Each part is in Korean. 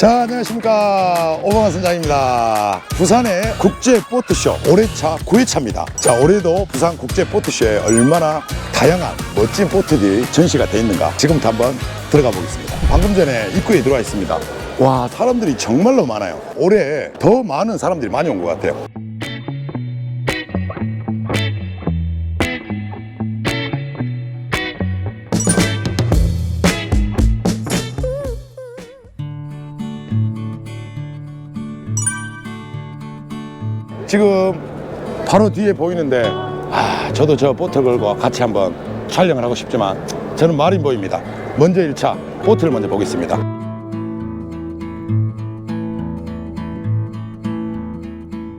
자, 안녕하십니까. 오방환 선장입니다. 부산의 국제 보트쇼 올해차 9회차입니다. 자, 올해도 부산 국제 보트쇼에 얼마나 다양한 멋진 보트들이 전시가 돼 있는가 지금부터 한번 들어가 보겠습니다. 방금 전에 입구에 들어와 있습니다. 와, 사람들이 정말로 많아요. 올해 더 많은 사람들이 많이 온 것 같아요. 지금 바로 뒤에 보이는데 아 저도 저 보트 걸고 같이 한번 촬영을 하고 싶지만 저는 마린보입니다. 먼저 1차 보트를 먼저 보겠습니다.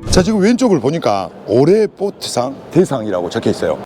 자 지금 왼쪽을 보니까 올해 보트상 대상이라고 적혀 있어요.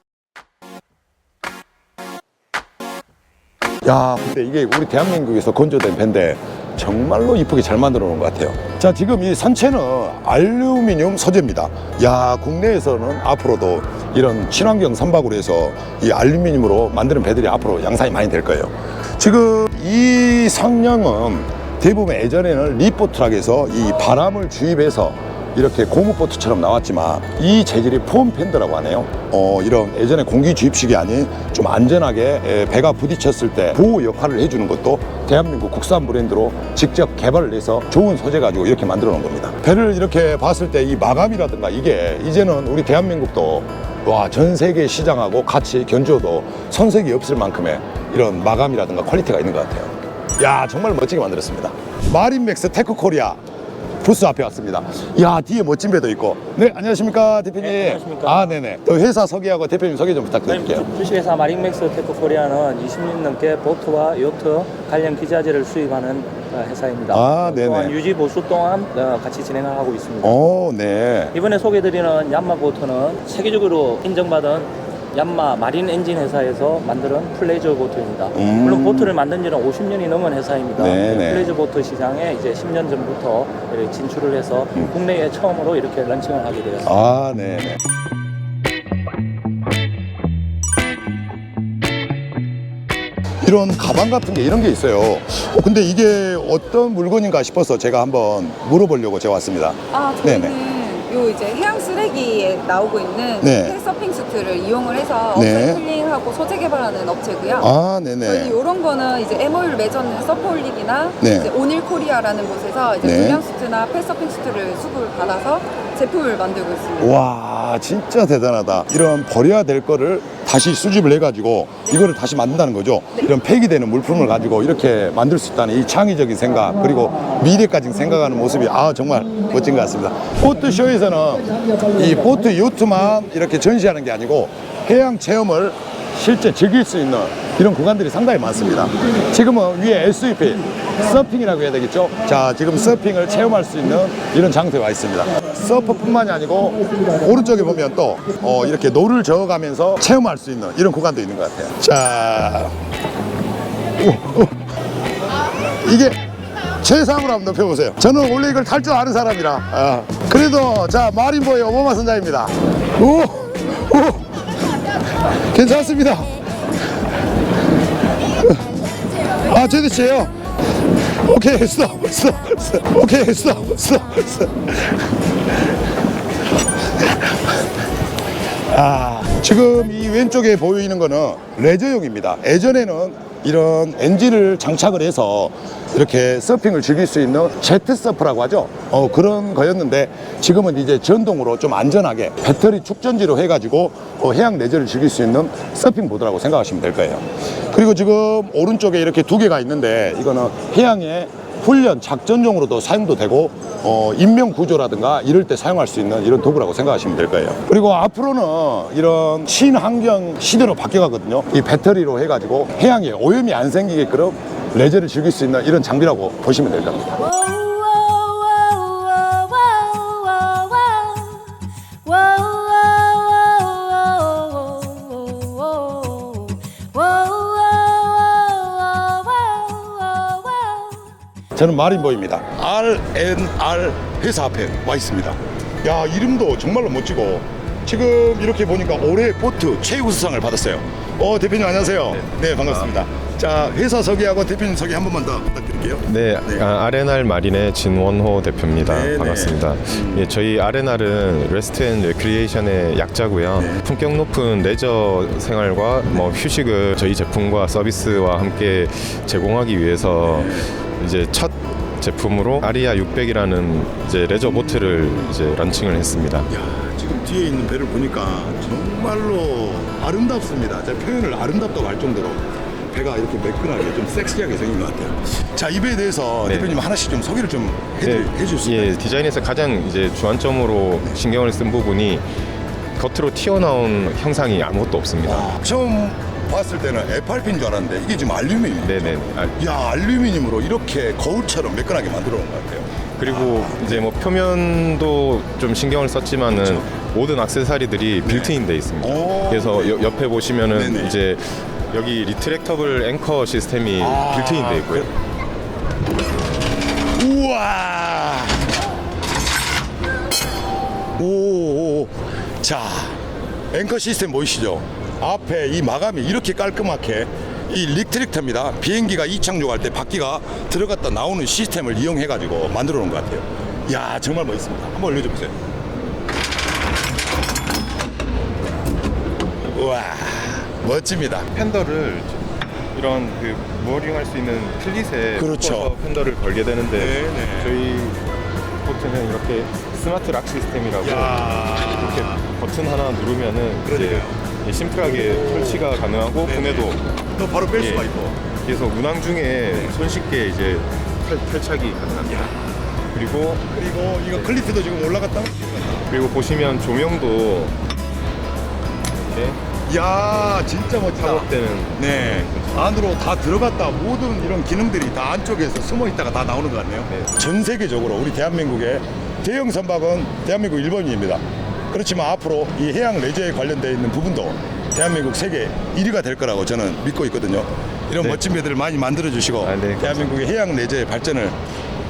야 근데 이게 우리 대한민국에서 건조된 배인데 정말로 이쁘게 잘 만들어 놓은 것 같아요. 자 지금 이 선체는 알루미늄 소재입니다. 야 국내에서는 앞으로도 이런 친환경 선박으로 해서 이 알루미늄으로 만드는 배들이 앞으로 양산이 많이 될 거예요. 지금 이 성능은 대부분 예전에는 리포트락에서 이 바람을 주입해서 이렇게 고무보트처럼 나왔지만 이 재질이 폼 팬더라고 하네요. 어, 이런 예전에 공기 주입식이 아닌 좀 안전하게 에, 배가 부딪혔을 때 보호 역할을 해주는 것도 대한민국 국산 브랜드로 직접 개발을 해서 좋은 소재 가지고 이렇게 만들어 놓은 겁니다. 배를 이렇게 봤을 때 이 마감이라든가 이게 이제는 우리 대한민국도 와, 전 세계 시장하고 같이 견주어도 손색이 없을 만큼의 이런 마감이라든가 퀄리티가 있는 것 같아요. 야, 정말 멋지게 만들었습니다. 마린맥스 테크 코리아 부스 앞에 왔습니다. 야 뒤에 멋진 배도 있고. 네 안녕하십니까 대표님. 네, 안녕하십니까. 아 네네. 또 회사 소개하고 대표님 소개 좀 부탁드릴게요. 주식회사 마린맥스 테크 코리아는 20년 넘게 보트와 요트 관련 기자재를 수입하는 어, 회사입니다. 아, 네네. 또한 유지 보수 또한 어, 같이 진행을 하고 있습니다. 오 네. 이번에 소개드리는 얀마 보트는 세계적으로 인정받은 얀마 마린 엔진 회사에서 만드는 플레저 보트입니다. 음. 물론 보트를 만든 지는 50년이 넘은 회사입니다. 네네. 플레저 보트 시장에 이제 10년 전부터 진출을 해서 음. 국내에 처음으로 이렇게 런칭을 하게 되었습니다. 아 네네. 이런 가방 같은 게 이런 게 있어요. 어, 근데 이게 어떤 물건인가 싶어서 제가 한번 물어보려고 제가 왔습니다. 아, 네네. 저희는 요 이제 해양 쓰레기에 나오고 있는 네. 헬서핑 수트를 이용을 해서 네. 업사이클링하고 소재 개발하는 업체고요. 아 저희 네네. 이런 거는 이제 MOU를 맺었는 서포올릭이나 네. 이제 오닐 코리아라는 곳에서 이제 네. 불량 수트나 펠서핑 수트를 수급을 받아서 제품을 만들고 있습니다. 와 진짜 대단하다 이런 버려야 될 거를 다시 수집을 해가지고 이거를 다시 만든다는 거죠. 이런 폐기되는 물품을 가지고 이렇게 만들 수 있다는 이 창의적인 생각 그리고 미래까지 생각하는 모습이 아 정말 멋진 것 같습니다. 보트쇼에서는 이 보트 요트만 이렇게 전시하는 게 아니고 해양 체험을 실제 즐길 수 있는 이런 구간들이 상당히 많습니다. 지금은 위에 SUP, 서핑이라고 해야 되겠죠? 자, 지금 서핑을 체험할 수 있는 이런 장소에 와 있습니다. 서퍼뿐만이 아니고 오른쪽에 보면 또 어, 이렇게 노를 저어가면서 체험할 수 있는 이런 구간도 있는 것 같아요. 자. 이게 최상으로 한번 높여보세요. 저는 원래 이걸 탈 줄 아는 사람이라. 아, 그래도 자 마린보의 오바마 선장입니다. 오, 오. 괜찮습니다. 아, 저도 제요. 오케이, 스톱, 스톱, 스톱. 오케이, 스톱, 스톱, 스톱. 아, 지금 이 왼쪽에 보이는 거는 레저용입니다. 예전에는 이런 엔진을 장착을 해서 이렇게 서핑을 즐길 수 있는 제트 서프라고 하죠. 어, 그런 거였는데 지금은 이제 전동으로 좀 안전하게 배터리 축전지로 해가지고 어, 해양 레저를 즐길 수 있는 서핑 보드라고 생각하시면 될 거예요. 그리고 지금 오른쪽에 이렇게 두 개가 있는데 이거는 해양에 훈련 작전용으로도 사용도 되고 어, 인명 구조라든가 이럴 때 사용할 수 있는 이런 도구라고 생각하시면 될 거예요. 그리고 앞으로는 이런 친환경 시대로 바뀌어가거든요. 이 배터리로 해가지고 해양에 오염이 안 생기게끔 레저를 즐길 수 있는 이런 장비라고 보시면 될 겁니다. 저는 마린보입니다. RNR 회사 앞에 와 있습니다. 야 이름도 정말로 멋지고 지금 이렇게 보니까 올해 보트 최우수상을 받았어요. 어 대표님 안녕하세요. 네, 반갑습니다. 자, 회사 소개하고 대표님 소개 한 번만 더 부탁드릴게요. 네, 네. 아, 아레날 마린의 진원호 대표입니다. 네, 네. 반갑습니다. 음. 예, 저희 아레날은 레스트 앤 레크리에이션의 약자고요. 네. 품격 높은 레저 생활과 뭐 휴식을 저희 제품과 서비스와 함께 제공하기 위해서 이제 첫 제품으로 아리아 600이라는 이제 레저 보트를 이제 런칭을 했습니다. 야, 지금 뒤에 있는 배를 보니까 정말로 아름답습니다. 제가 표현을 아름답다고 할 정도로 배가 이렇게 매끈하게 좀 섹시하게 생긴 것 같아요. 자, 이 배에 대해서 네. 대표님 하나씩 좀 소개를 좀 해드, 해줄 수 있나요? 예, 디자인에서 가장 이제 주안점으로 신경을 쓴 부분이 겉으로 튀어나온 형상이 아무것도 없습니다. 아, 처음 봤을 때는 FRP인 줄 알았는데 이게 지금 알루미늄. 네네. 아, 야, 알루미늄으로 이렇게 거울처럼 매끈하게 만들어 놓은 것 같아요. 그리고 이제 뭐 표면도 좀 신경을 썼지만은 모든 액세서리들이 빌트인 돼 있습니다. 그렇죠. 오. 그래서 여- 옆에 보시면은 네네. 이제 여기 리트랙터블 앵커 시스템이 아, 빌트인 돼 있고요. 우와. 오, 오. 자, 앵커 시스템 보이시죠? 앞에 이 마감이 이렇게 깔끔하게 이 릭트릭터입니다. 비행기가 이착륙할 때 바퀴가 들어갔다 나오는 시스템을 이용해 가지고 만들어 놓은 것 같아요. 야, 정말 멋있습니다. 한번 올려줘 보세요. 우와, 멋집니다. 팬더를 이런 그 무어링할 수 있는 클릿에 그렇죠. 팬더를 걸게 되는데 네네. 저희 보트는 이렇게 스마트 락 시스템이라고 야. 이렇게 버튼 하나 누르면은 이제 그러니까요. 설치가 실시가 가능하고. 분해도 또 바로 뺄 예. 수가 있고. 그래서 운항 중에 손쉽게 이제 탈, 탈착이 가능합니다. 그리고 그리고 이거 클리트도 지금 올라갔다. 그리고 보시면 조명도 이렇게 야, 진짜 멋지다. 작업되는 네. 안으로 다 들어갔다 모든 이런 기능들이 다 안쪽에서 숨어 있다가 다 나오는 것 같네요. 네. 전 세계적으로 우리 대한민국의 대형 선박은 대한민국 1번입니다. 그렇지만 앞으로 이 해양 레저에 관련되어 있는 부분도 대한민국 세계 1위가 될 거라고 저는 믿고 있거든요. 이런 네. 멋진 배들을 많이 만들어 주시고 아, 네. 대한민국의 해양 레저의 발전을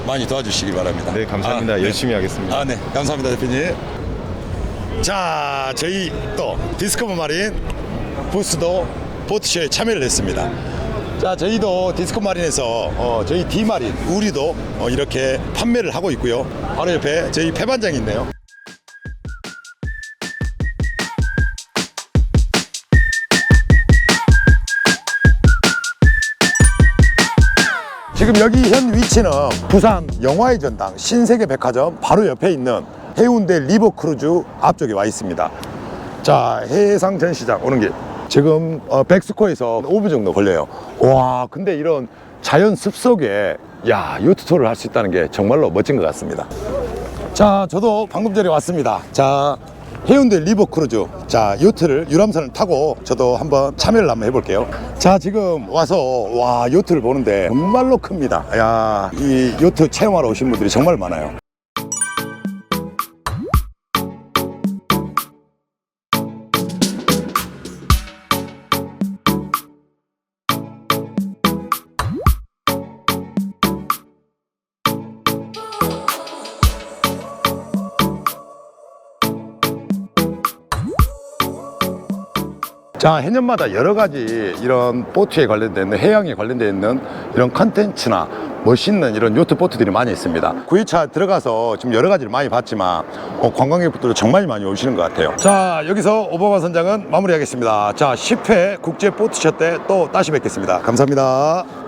많이 도와주시기 바랍니다. 네 감사합니다. 아, 네. 열심히 하겠습니다. 아, 네. 감사합니다, 대표님. 자, 저희 또 디스커버 마린 부스도 보트쇼에 참여를 했습니다. 자, 저희도 디스커 마린에서 어, 저희 D 마린 우리도 어, 이렇게 판매를 하고 있고요. 바로 옆에 저희 폐반장이 있네요. 지금 여기 현 위치는 부산 영화의 전당 신세계 백화점 바로 옆에 있는 해운대 리버 크루즈 앞쪽에 와 있습니다. 자, 해상 전시장 오는 길. 지금 어, 백스코에서 5분 정도 걸려요. 와, 근데 이런 자연 숲속에 야, 투어를 할 수 있다는 게 정말로 멋진 것 같습니다. 자, 저도 방금 전에 왔습니다. 자, 해운대 리버 크루즈. 자, 요트를 유람선을 타고 저도 한번 참여를 한번 해볼게요. 자, 지금 와서 와, 요트를 보는데 정말로 큽니다. 야, 이 요트 체험하러 오신 분들이 정말 많아요. 자, 해년마다 여러 가지 이런 보트에 관련되어 있는 해양에 관련되어 있는 이런 컨텐츠나 멋있는 이런 요트 보트들이 많이 있습니다. 9회차 들어가서 지금 여러 가지를 많이 봤지만 어, 관광객분들 정말 많이 오시는 것 같아요. 자, 여기서 오바마 선장은 마무리하겠습니다. 자, 10회 국제 보트쇼 때또 다시 뵙겠습니다. 감사합니다.